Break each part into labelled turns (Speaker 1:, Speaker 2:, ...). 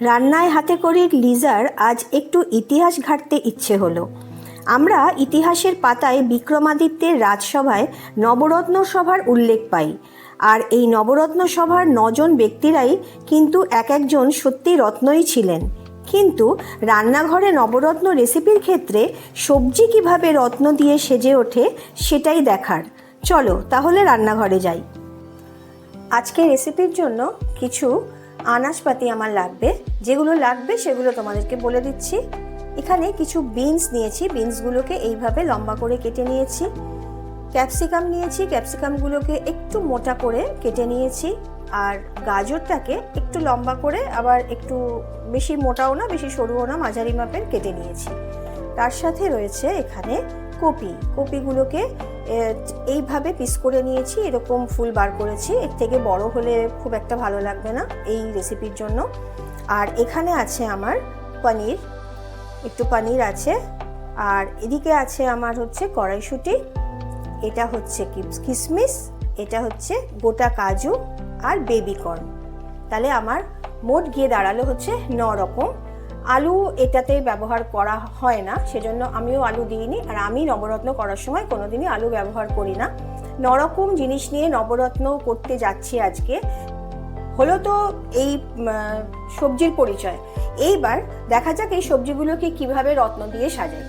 Speaker 1: রান্নায় হাতে করির লিজার আজ একটু ইতিহাস ঘাঁটতে ইচ্ছে হলো। আমরা ইতিহাসের পাতায় বিক্রমাদিত্যের রাজসভায় নবরত্ন সভার উল্লেখ পাই। আর এই নবরত্ন সভার নজন ব্যক্তিরাই কিন্তু এক একজন সত্যি রত্নই ছিলেন। কিন্তু রান্নাঘরে নবরত্ন রেসিপির ক্ষেত্রে সবজি কীভাবে রত্ন দিয়ে সেজে ওঠে সেটাই দেখার। চলো তাহলে রান্নাঘরে যাই। আজকে রেসিপির জন্য কিছু আনাজপাতি আমার লাগবে, যেগুলো লাগবে সেগুলো তোমাদেরকে বলে দিচ্ছি। এখানে কিছু বিনস নিয়েছি, বিনসগুলোকে এইভাবে লম্বা করে কেটে নিয়েছি। ক্যাপসিকাম নিয়েছি, ক্যাপসিকামগুলোকে একটু মোটা করে কেটে নিয়েছি। আর গাজরটাকে একটু লম্বা করে আবার একটু বেশি মোটাও না, বেশি সরুও না, মাঝারি মাপের কেটে নিয়েছি। তার সাথে রয়েছে এখানে কপি, কপিগুলোকে এইভাবে পিস করে নিয়েছি, এরকম ফুল বার করেছি। এর থেকে বড় হলে খুব একটা ভালো লাগবে না এই রেসিপির জন্য। আর এখানে আছে আমার পনির, একটু পনির আছে। আর এদিকে আছে আমার হচ্ছে কড়াইশুঁটি, এটা হচ্ছে কিস- কিশমিশ এটা হচ্ছে গোটা কাজু আর বেবিকর্ন তাহলে আমার মোট গিয়ে দাঁড়াল হচ্ছে ন রকম। আলু এটাতে ব্যবহার করা হয় না, সেজন্য আমিও আলু দিইনি। আর আমি নবরত্ন করার সময় কোনোদিনই আলু ব্যবহার করি না। নরকম জিনিস নিয়ে নবরত্ন করতে যাচ্ছি আজকে। হলো তো এই সবজির পরিচয়। এইবার দেখা যাক এই সবজিগুলোকে কীভাবে রত্ন দিয়ে সাজাই।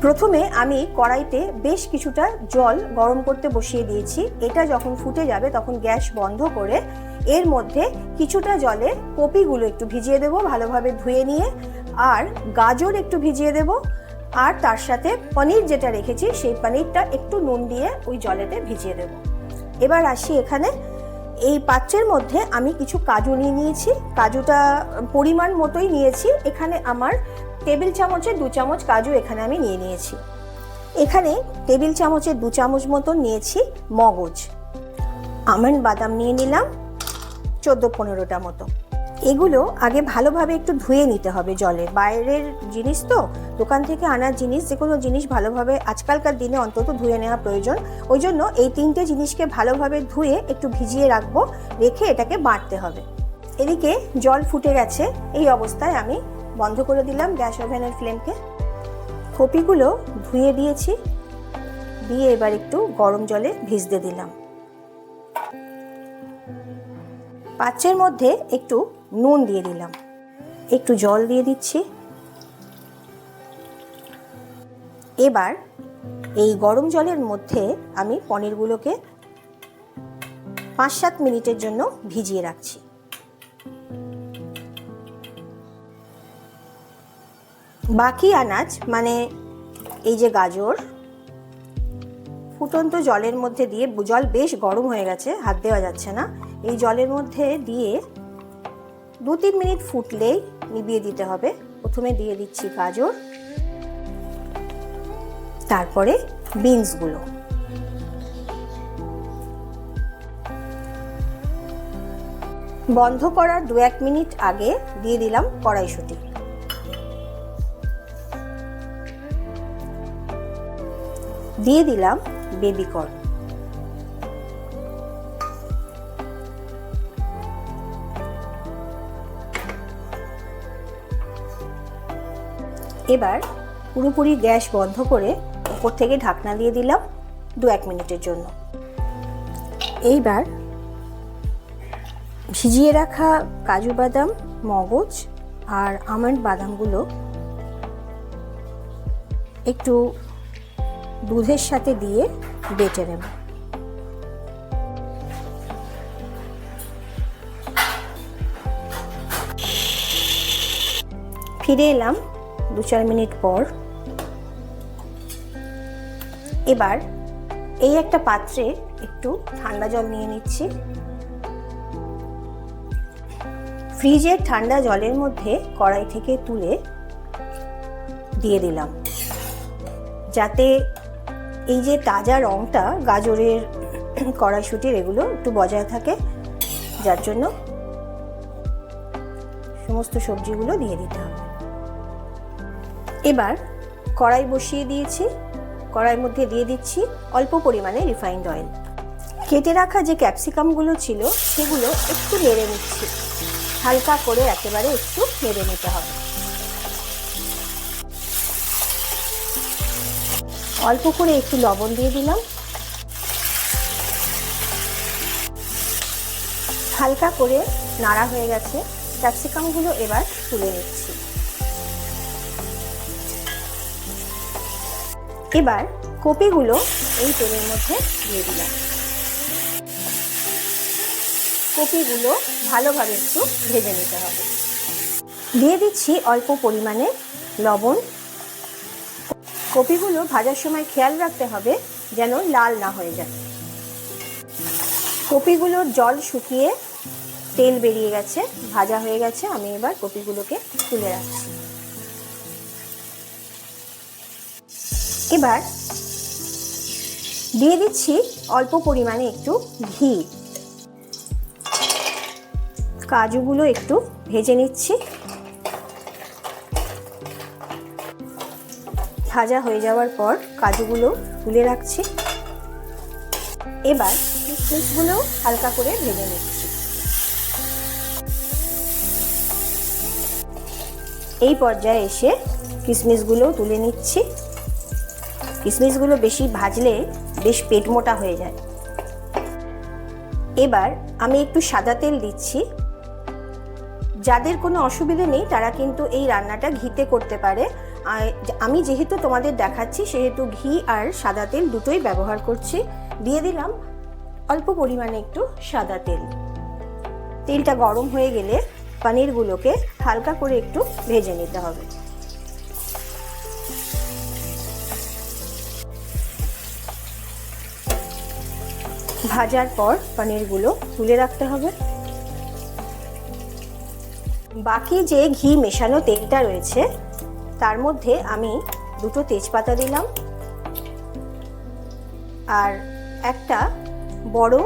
Speaker 1: প্রথমে আমি কড়াইতে বেশ কিছুটা জল গরম করতে বসিয়ে দিয়েছি। এটা যখন ফুটে যাবে তখন গ্যাস বন্ধ করে এর মধ্যে কিছুটা জলে কপিগুলো একটু ভিজিয়ে দেবো, ভালোভাবে ধুয়ে নিয়ে, আর গাজর একটু ভিজিয়ে দেবো, আর তার সাথে পনির যেটা রেখেছি, সেই পনিরটা একটু নুন দিয়ে ওই জলেতে ভিজিয়ে দেবো। এবার আসি এখানে। এই পাত্রের মধ্যে আমি কিছু কাজু নিয়ে নিয়েছি। কাজুটা পরিমাণ মতোই নিয়েছি। এখানে আমার টেবিল চামচের দু চামচ কাজু এখানে আমি নিয়ে নিয়েছি। এখানে টেবিল চামচের দু চামচ মতো নিয়েছি মগজ। আমন্ড বাদাম নিয়ে নিলাম। চোদ্দ পনেরোটা মতো। এগুলো আগে ভালোভাবে একটু ধুয়ে নিতে হবে জলে। বাইরের জিনিস তো, দোকান থেকে আনার জিনিস, যে কোনো জিনিস ভালোভাবে আজকালকার দিনে অন্তত ধুয়ে নেওয়া প্রয়োজন। ওই জন্য এই তিনটে জিনিসকে ভালোভাবে ধুয়ে একটু ভিজিয়ে রাখব, রেখে এটাকে বাটতে হবে। এদিকে জল ফুটে গেছে, এই অবস্থায় আমি বন্ধ করে দিলাম গ্যাস ওভেনের ফ্লেমকে। কপিগুলো ধুয়ে দিয়েছি, দিয়ে এবার একটু গরম জলে ভিজতে দিলাম। পাত্রের মধ্যে একটু নুন দিয়ে দিলাম। একটু জল দিয়ে দিচ্ছি। এবার এই গরম জলের মধ্যে আমি পনিরগুলোকে পাঁচ সাত মিনিটের জন্য ভিজিয়ে রাখছি। বাকি আনাজ মানে এই যে গাজর, ফুটন্ত জলের মধ্যে দিয়ে জল বেশ গরম হয়ে গেছে, হাত দেওয়া যাচ্ছে না। এই জলের মধ্যে দিয়ে দু তিন মিনিট ফুটলেই নিভিয়ে দিতে হবে। প্রথমে দিয়ে দিচ্ছি গাজর, তারপরে বিনসগুলো। বন্ধ করার দু এক মিনিট আগে দিয়ে দিলাম কড়াইশুঁটি। দিয়ে দিলাম বেবি এবার পুরোপুরি গ্যাস বন্ধ করে উপর থেকে ঢাকনা দিয়ে দিলাম দু এক মিনিটের জন্য। এইবার ভিজিয়ে রাখা কাজু বাদাম, মগজ আর আমন্ড বাদামগুলো একটু দুধের সাথে দিয়ে বেটে নেব। ফিরে এলাম দু চার মিনিট পর। এবার এই একটা পাত্রে একটু ঠান্ডা জল নিয়ে নিচ্ছি। ফ্রিজের ঠান্ডা জলের মধ্যে কড়াই থেকে তুলে দিয়ে দিলাম। যাতে এই যে তাজা রঙটা গাজরের কড়াইশুটির এগুলো একটু বজায় থাকে, যার জন্য সমস্ত সবজিগুলো দিয়ে দিতে হবে। এবার কড়াই বসিয়ে দিয়েছি। কড়াইয়ের মধ্যে দিয়ে দিচ্ছি অল্প পরিমাণে রিফাইন্ড অয়েল কেটে রাখা যে ক্যাপসিকামগুলো ছিল, সেগুলো একটু নেড়ে নিচ্ছি। হালকা করে একেবারে একটু নেড়ে নিতে হবে। অল্প করে একটু লবণ দিয়ে দিলাম। হালকা করে নাড়া হয়ে গেছে। ক্যাপসিকামগুলো এবার তুলে নিচ্ছি। এবার কপিগুলো এই তেলের মধ্যে দিয়ে দিলাম। কপিগুলো ভালোভাবে একটু ভেজে নিতে হবে। দিয়ে দিচ্ছি অল্প পরিমাণে লবণ। কপিগুলো ভাজার সময় খেয়াল রাখতে হবে যেন লাল না হয়ে যায়। কপিগুলোর জল শুকিয়ে তেল বেরিয়ে গেছে, ভাজা হয়ে গেছে। আমি এবার কপিগুলোকে তুলে রাখছি। এবার দিয়ে দিচ্ছি অল্প পরিমাণে একটু ঘি। কাজুগুলো একটু ভেজে নিচ্ছি। ভাজা হয়ে যাওয়ার পর কাজুগুলো তুলে রাখছি। এবার কিশমিশগুলো হালকা করে ভেজে নিচ্ছি। এই পর্যায়ে এসে কিশমিশগুলো তুলে নিচ্ছি। কিশমিশগুলো বেশি ভাজলে বেশ পেট মোটা হয়ে যায়। এবার আমি একটু সাদা তেল দিচ্ছি। যাদের কোনো অসুবিধে নেই, তারা কিন্তু এই রান্নাটা ঘিতে করতে পারে। আমি যেহেতু তোমাদের দেখাচ্ছি, সেহেতু ঘি আর সাদা তেল দুটোই ব্যবহার করছি। দিয়ে দিলাম অল্প পরিমাণে একটু সাদা তেল। তেলটা গরম হয়ে গেলে পনিরগুলোকে হালকা করে একটু ভেজে নিতে হবে। ভাজার পর পনিরগুলো তুলে রাখতে হবে। বাকি যে ঘি মেশানো তেলটা রয়েছে, তার মধ্যে আমি দুটো তেজপাতা দিলাম। আর একটা বড়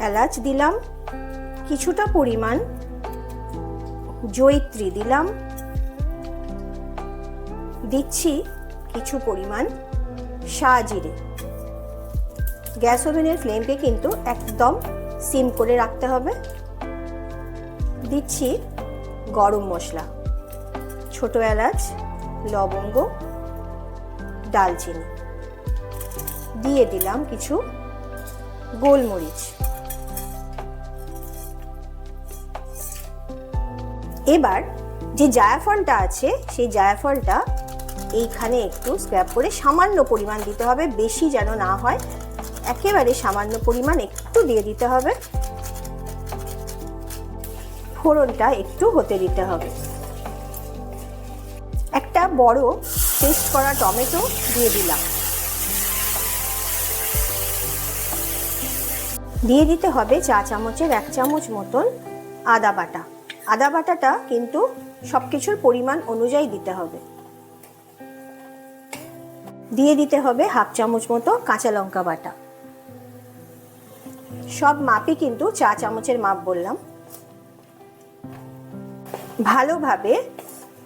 Speaker 1: এলাচ দিলাম, কিছুটা পরিমাণ জয়িত্রী দিলাম। দিচ্ছি কিছু পরিমাণ শাহজিরে। গ্যাস ওভেনের ফ্লেমকে কিন্তু একদম সিম করে রাখতে হবে। দিচ্ছি গরম মশলা, ছোট এলাচ, লবঙ্গ, ডালচিনি। দিয়ে দিলাম কিছু গোলমরিচ। এবার যে জায়াফলটা আছে, সেই জায়াফলটা এইখানে একটু স্ক্র্যাপ করে সামান্য পরিমাণ দিতে হবে, বেশি যেন না হয়। একেবারে সামান্য পরিমাণ একটু দিয়ে দিতে হবে। ফোড়নটা একটু হতে দিতে হবে। একটা বড় পেস্ট করা টমেটো দিয়ে দিলাম। দিয়ে দিতে হবে চা চামচের এক চামচ মতন আদা বাটা। আদা বাটাটা কিন্তু সব কিছুর পরিমাণ অনুযায়ী দিতে হবে। দিয়ে দিতে হবে হাফ চামচ মতো কাঁচা লঙ্কা বাটা। সব মাপই কিন্তু চা চামচের মাপ বললাম। ভালোভাবে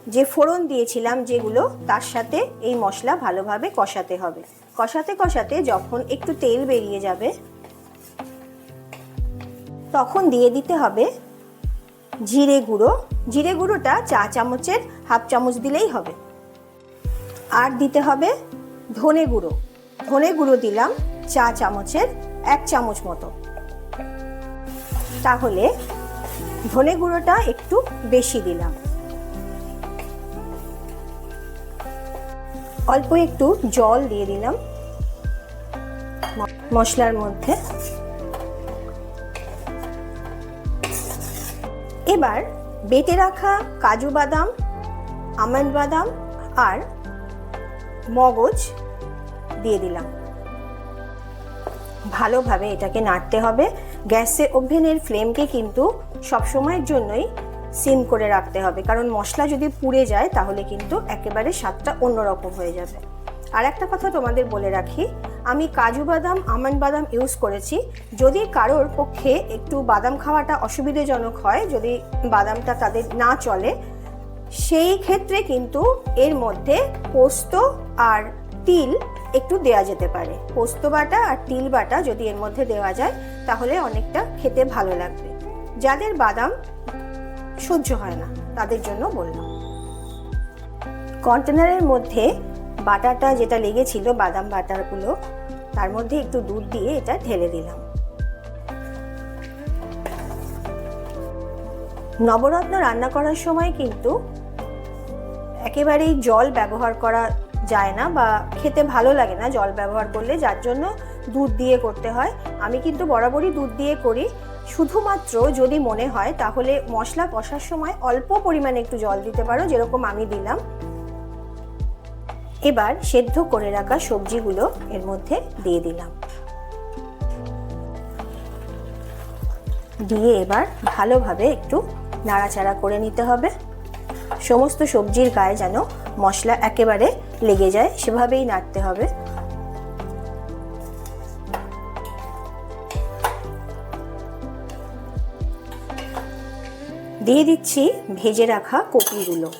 Speaker 1: যে ফোড়ন দিয়েছিলাম যেগুলো, তার সাথে এই মশলা ভালোভাবে কষাতে হবে। কষাতে কষাতে যখন একটু তেল বেরিয়ে যাবে, তখন দিয়ে দিতে হবে জিরে গুঁড়ো। জিরে গুঁড়োটা চা চামচের হাফ চামচ দিলেই হবে। আর দিতে হবে ধনে গুঁড়ো। ধনে গুঁড়ো দিলাম চা চামচের এক চামচ মতো। তাহলে ধনে গুঁড়োটা একটু বেশি দিলাম। অল্প একটু জল দিয়ে দিলাম। মশলার মধ্যে। এবার বেটে রাখা কাজু বাদাম, আমন্ড বাদাম আর মগজ দিয়ে দিলাম। ভালোভাবে এটাকে নাড়তে হবে। গ্যাসে ওভেনের ফ্লেমকে কিন্তু সবসময়ের জন্যই সিম করে রাখতে হবে। কারণ মশলা যদি পুড়ে যায়, তাহলে কিন্তু একেবারে স্বাদটা অন্যরকম হয়ে যাবে। আর একটা কথা তোমাদের বলে রাখি, আমি কাজু বাদাম, আমন্ড বাদাম ইউজ করেছি। যদি কারোর পক্ষে একটু বাদাম খাওয়াটা অসুবিধাজনক হয়, যদি বাদামটা তাদের না চলে, সেই ক্ষেত্রে কিন্তু এর মধ্যে পোস্ত আর তিল একটু দেওয়া যেতে পারে। পোস্ত বাটা আর তিল বাটা যদি এর মধ্যে দেওয়া যায়, তাহলে অনেকটা খেতে ভালো লাগবে। যাদের বাদাম সহ্য হয় না, তাদের জন্য বললাম। কন্টেনারের মধ্যে বাটাটা যেটা লেগেছিল, বাদাম বাটারগুলো তার মধ্যে একটু দুধ দিয়ে এটা ঢেলে দিলাম। নবরত্ন রান্না করার সময় কিন্তু একেবারেই জল ব্যবহার করা যায় না বা খেতে ভালো লাগে না জল ব্যবহার করলে, যার জন্য দুধ দিয়ে করতে হয়। আমি কিন্তু বরাবরই দুধ দিয়ে করি। শুধুমাত্র যদি মনে হয়, তাহলে মশলা কষার সময় অল্প পরিমাণে একটু জল দিতে পারো, যেরকম আমি দিলাম। এবার সেদ্ধ করে রাখা সবজিগুলো এর মধ্যে দিয়ে দিলাম। দিয়ে এবার ভালোভাবে একটু নাড়াচাড়া করে নিতে হবে। সমস্ত সবজির গায়ে যেন মশলা একেবারে লেগে যায়, সেভাবেই নাড়তে হবে। দিয়ে দিচ্ছি ভেজে রাখা কপিগুলো।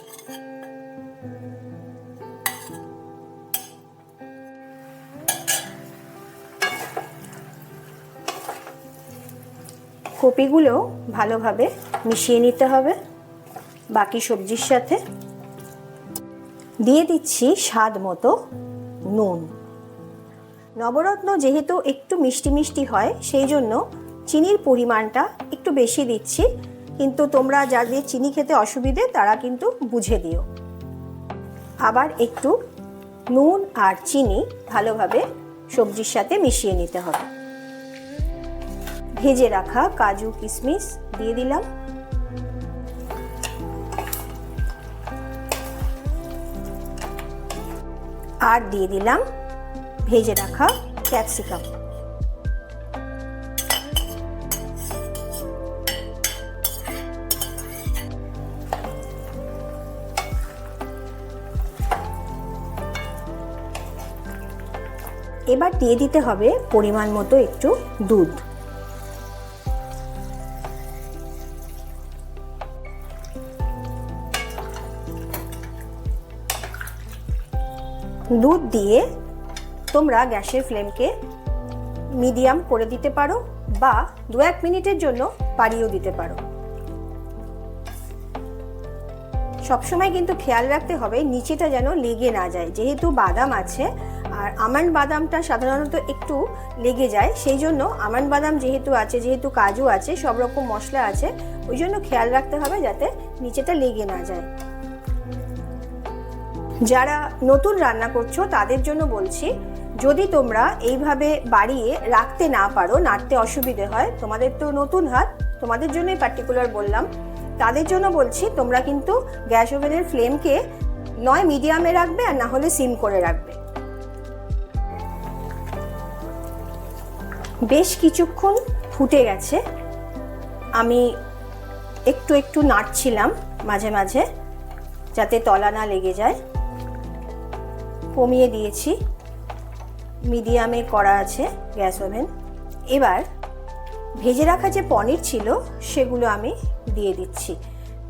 Speaker 1: কপিগুলো ভালোভাবে মিশিয়ে নিতে হবে। বাকি সবজির সাথে দিয়ে দিচ্ছি স্বাদ মতো নুন। নবরত্ন যেহেতু একটু মিষ্টি মিষ্টি হয়, সেই জন্য চিনির পরিমাণটা একটু বেশি দিচ্ছি। কিন্তু তোমরা যাদের চিনি খেতে অসুবিধে, তারা কিন্তু বুঝে দিও। আবার একটু নুন আর চিনি ভালোভাবে সবজির সাথে মিশিয়ে নিতে হবে। ভেজে রাখা কাজু কিশমিশ দিয়ে দিলাম। আর দিয়ে দিলাম ভেজে রাখা ক্যাপসিকাম। এবার দিয়ে দিতে হবে পরিমাণ মতো একটু দুধ। দুধ দিয়ে তোমরা গ্যাসের ফ্লেমকে মিডিয়াম করে দিতে পারো বা দু এক মিনিটের জন্য বাড়িয়েও দিতে পারো। সবসময় কিন্তু খেয়াল রাখতে হবে নিচেটা যেন লেগে না যায়। যেহেতু বাদাম আছে, আর আমান্ড বাদামটা সাধারণত একটু লেগে যায়, সেই জন্য আমান্ড বাদাম যেহেতু আছে, যেহেতু কাজু আছে, সব রকম মশলা আছে, ওই জন্য খেয়াল রাখতে হবে যাতে নিচেটা লেগে না যায়। যারা নতুন রান্না করছ, তাদের জন্য বলছি, যদি তোমরা এইভাবে বাড়িয়ে রাখতে না পারো, নাড়তে অসুবিধে হয়, তোমাদের তো নতুন হাত, তোমাদের জন্যই পার্টিকুলার বললাম, তাদের জন্য বলছি, তোমরা কিন্তু গ্যাস ওভেনের ফ্লেমকে নয় মিডিয়ামে রাখবে আর না হলে সিম করে রাখবে। বেশ কিছুক্ষণ ফুটে গেছে। আমি একটু একটু নাড়ছিলাম মাঝে মাঝে, যাতে তলা না লেগে যায়। কমিয়ে দিয়েছি। মিডিয়ামে করা আছে গ্যাস ওভেন। এবার ভেজে রাখা যে পনির ছিল, সেগুলো আমি দিয়ে দিচ্ছি।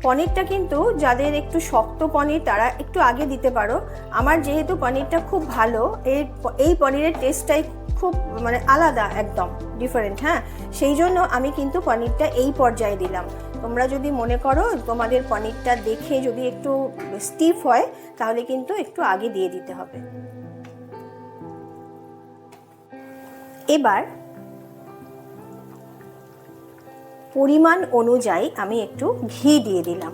Speaker 1: পনিরটা কিন্তু যাদের একটু শক্ত পনির, তারা একটু আগে দিতে পারো। আমার যেহেতু পনিরটা খুব ভালো, এর এই পনিরের টেস্টটাই খুব মানে আলাদা একদম ডিফারেন্ট হ্যাঁ? সেই জন্য আমি কিন্তু পনিরটা এই পর্যায়ে দিলাম। তোমরা যদি মনে করো তোমাদের পনিরটা দেখে যদি একটু স্টিফ হয়, তাহলে কিন্তু একটু আগে দিয়ে দিতে হবে। এবার পরিমাণ অনুযায়ী আমি একটু ঘি দিয়ে দিলাম।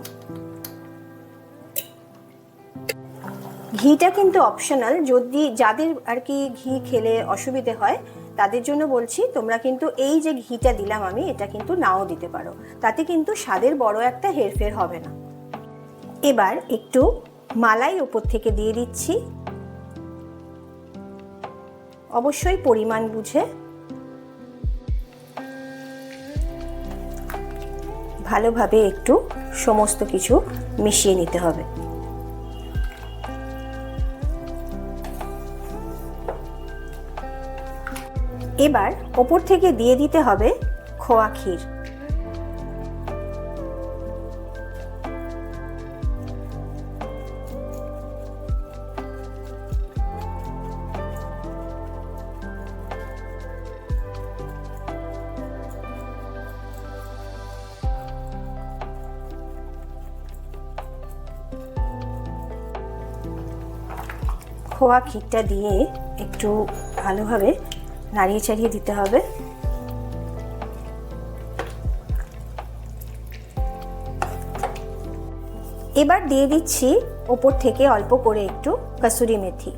Speaker 1: ঘিটা কিন্তু অপশনাল যদি যাদের আর কি ঘি খেলে অসুবিধে হয় তাদের জন্য বলছি, তোমরা কিন্তু এই যে ঘিটা দিলাম আমি, এটা কিন্তু নাও দিতে পারো। তাতে কিন্তু স্বাদের বড় একটা হেরফের হবে না। এবার একটু মালাই ওপর থেকে দিয়ে দিচ্ছি। অবশ্যই পরিমাণ বুঝে। ভালোভাবে একটু সমস্ত কিছু মিশিয়ে নিতে হবে। এবার ওপর থেকে দিয়ে দিতে হবে খোয়া ক্ষীর। খোয়া ক্ষীরটা দিয়ে একটু ভালোভাবে নাড়িয়ে চাড়িয়ে দিতে হবে। এবার দিয়ে দিচ্ছি ওপর থেকে অল্প করে একটু কসুরি মেথি।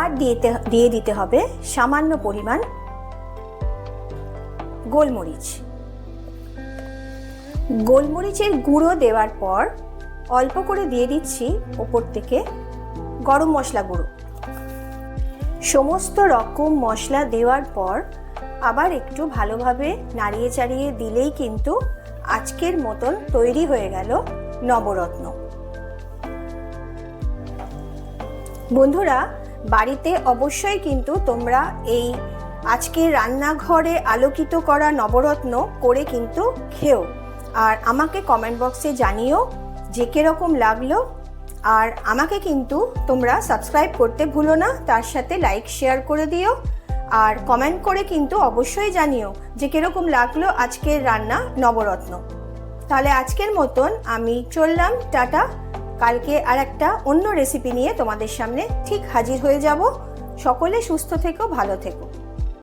Speaker 1: আর দিতে, দিয়ে দিতে হবে সামান্য পরিমাণ গোলমরিচ। গোলমরিচের গুঁড়ো দেওয়ার পর অল্প করে দিয়ে দিচ্ছি ওপর থেকে গরম মশলা গুঁড়ো। সমস্ত রকম মশলা দেওয়ার পর আবার একটু ভালোভাবে নাড়িয়ে চাড়িয়ে দিলেই কিন্তু আজকের মতন তৈরি হয়ে গেল নবরত্ন। বন্ধুরা, বাড়িতে অবশ্যই কিন্তু তোমরা এই আজকে রান্নাঘরে আলোকিত করা নবরত্ন করে কিন্তু খেও। আর আমাকে কমেন্ট বক্সে জানিও যে কীরকম লাগল আর আমাকে কিন্তু তোমরা সাবস্ক্রাইব করতে ভুলো না, তার সাথে লাইক শেয়ার করে দিও। আর কমেন্ট করে কিন্তু অবশ্যই জানিও যে কীরকম লাগল আজকের রান্না নবরত্ন। তাহলে আজকের মতন আমি চললাম, টাটা। কালকে আর একটা অন্য রেসিপি নিয়ে তোমাদের সামনে ঠিক হাজির হয়ে যাব। সকলে সুস্থ থেকো, ভালো থেকো।